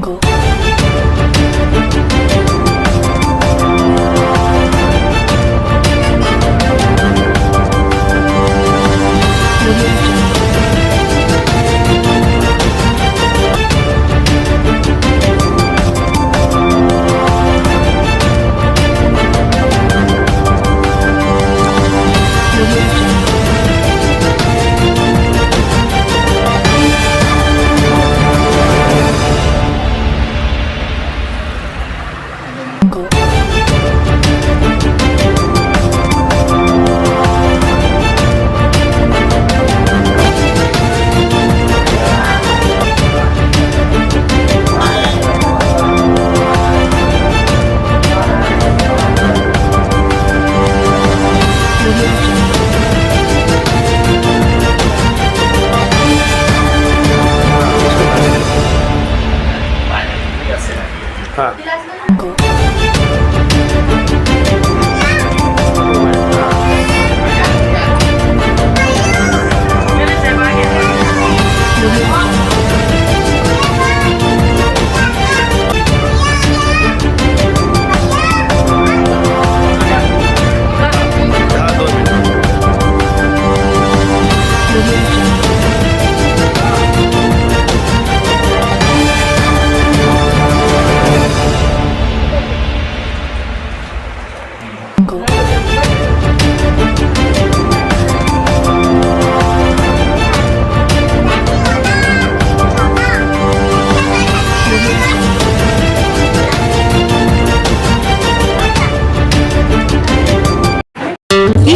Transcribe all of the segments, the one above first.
jungle.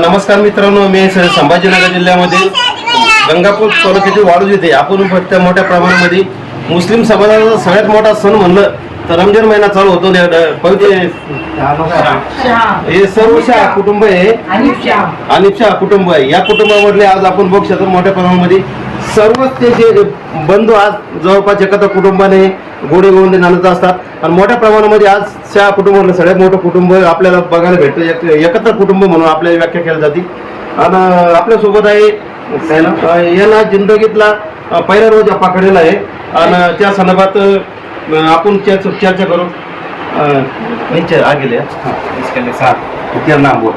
नमस्कार मित्रांनो मी संभाजीनगर जिल्ह्यामध्ये. गंगापूर तालुक्यातील वाळूज येथे आपण फक्त मोठ्या प्रमाणामध्ये मुस्लिम समाजाचा सगळ्यात मोठा सण म्हणलं तर रमजान महिना चालू होतो हे सर्व शाह कुटुंब आहे. आणि शाह कुटुंब आहे. या कुटुंबामधले आज आपण बघू शकतो मोठ्या प्रमाणामध्ये सर्वच ते जे बंधू आज जवळपास एकत्र कुटुंबाने गोडे गोवंदे नांदत असतात. आणि मोठ्या प्रमाणामध्ये आज शाह कुटुंबातलं सगळ्यात मोठं कुटुंब आपल्याला बघायला भेटतं. एक- एकत्र कुटुंब म्हणून आपल्याला व्याख्या केली जाते आणि आपल्यासोबत आहे याला जिंदगीतला पहिला रोज पकडलेला आहे. आणि त्या संदर्भात आपण चर्चा चर्चा करू. अ, नीचे आ गेले हां. इसके लिए साथ. क्या नाम बोल.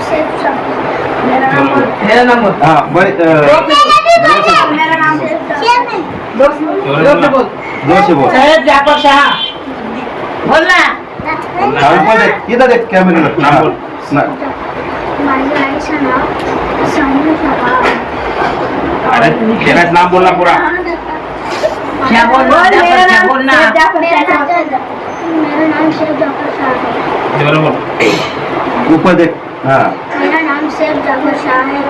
सैफ शाह मेरा नाम हाँ बड़े मेरा नाम जोर से बोल हाँ, ऊपर देख इधर देख कैमरे में नाम बोल. ना माझं आईचं नाव सामू शाह अरे नाम बोलना पूरा क्या बोलना मेरा नाम बोलना मेरा नाम जाफर शाह. है ऊपर देख हाँ. मेरा नाम सैफ जाफर शाह है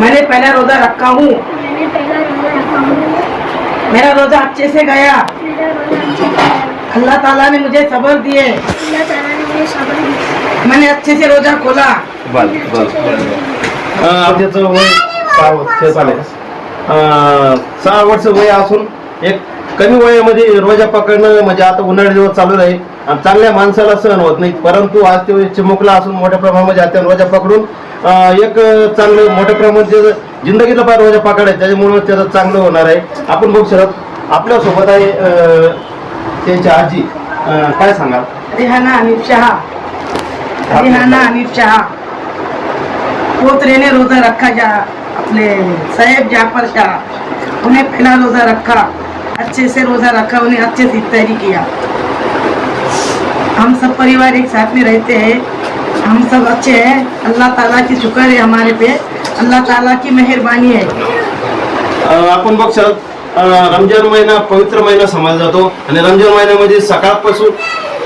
मैंने पहला रोजा रखा हूँ। मैंने पहला रोजा रखा हूँ। मेरा रोजा अच्छे से गया। मेरा रोजा अच्छे से गया। अल्लाह ताला ने मुझे सबर दिए। अल्लाह ताला ने मुझे सब्र दिया मैंने अच्छे से रोजा खोला। बस बस त्याचं वय सहा वर्ष झाले अं, सहा वर्ष वय असून एक कमी वयामध्ये रोजा पकडणं म्हणजे आता उन्हाळी दिवस चालू आहे चांगल्या माणसाला सहन होत नाही. परंतु आज ते चिमुकला असून मोठ्या प्रमाणामध्ये आता रोजा पकडून एक चांगलं मोठ्या प्रमाणात त्याचं जिंदगीला पार रोजा पकडायचं त्याच्यामुळे त्याचं चांगलं होणार आहे. आपण बघू शकत आपल्यासोबत आहे अं, त्यांची आजी. अं, काय सांगाल? रिहाना हनीफ शहा. रिहाना हनीफ शहा. पोतरे ने रोजा रखा जा अपने साहेब जाफर शाह. उन्हें पहला रोजा रखा अच्छे से रोजा रखा उन्हें अच्छे से इफ्तारी किया. हम सब परिवार एक साथ में रहते हैं। हम सब अच्छे हैं। अल्लाह ताला की शुक्र है हमारे पे। अल्लाह ताला की मेहरबानी है। आपण बघशाल अ, रमजान महिना पवित्र महिना समजला जातो आणि रमजान महिन्यामध्ये सकाळपासून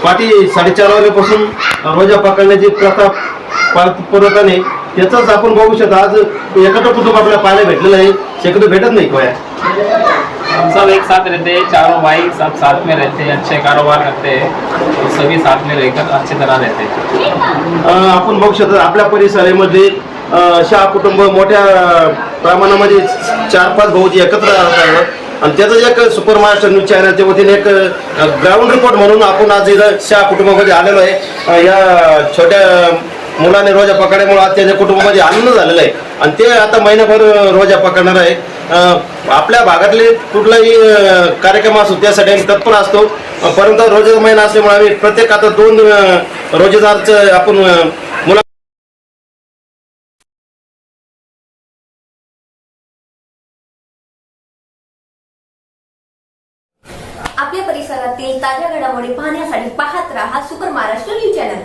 पाठी साडेचार वाजेपासून रोजा पकडण्याची प्रथा पाळत पुरवताने त्याचाच आपण बघू शकतो. आज एखादं कुटुंब आपल्याला पाहायला भेटलेलं आहे. शक्यतो भेटत नाही कोया हम सब एक साथ रहते हैं चारों भाई सब साथ में रहते हैं अच्छे कारोबार करते हैं तो सभी साथ में रहकर अच्छी तरह रहते हैं। अ, आपण बघू शकतो आपल्या परिसरामध्ये अ, शाह कुटुंब मोठ्या प्रमाणामध्ये चार पाच भाऊ जे एकत्र राहतात आणि त्याचं एक सुपर महाराष्ट्र न्यूज चॅनलच्या वतीने एक ग्राउंड रिपोर्ट म्हणून आपण आज इथं शाह कुटुंबामध्ये आलेलो आहे. या छोट्या मुलाने रोजा पकडल्यामुळे आज त्याच्या कुटुंबामध्ये आनंद झालेला आहे. आणि ते आता महिनाभर रोजा पकडणार आहे. आपल्या भागातले कुठलाही कार्यक्रम असो त्यासाठी आम्ही तत्पर असतो. परंतु रोजगार महिना असल्यामुळे आम्ही प्रत्येक आता दोन अ, रोजेदारचं आपण मुला आपल्या परिसरातील ताज्या घडामोडी पाहण्यासाठी पाहत राहा सुपर महाराष्ट्र न्यूज चॅनल.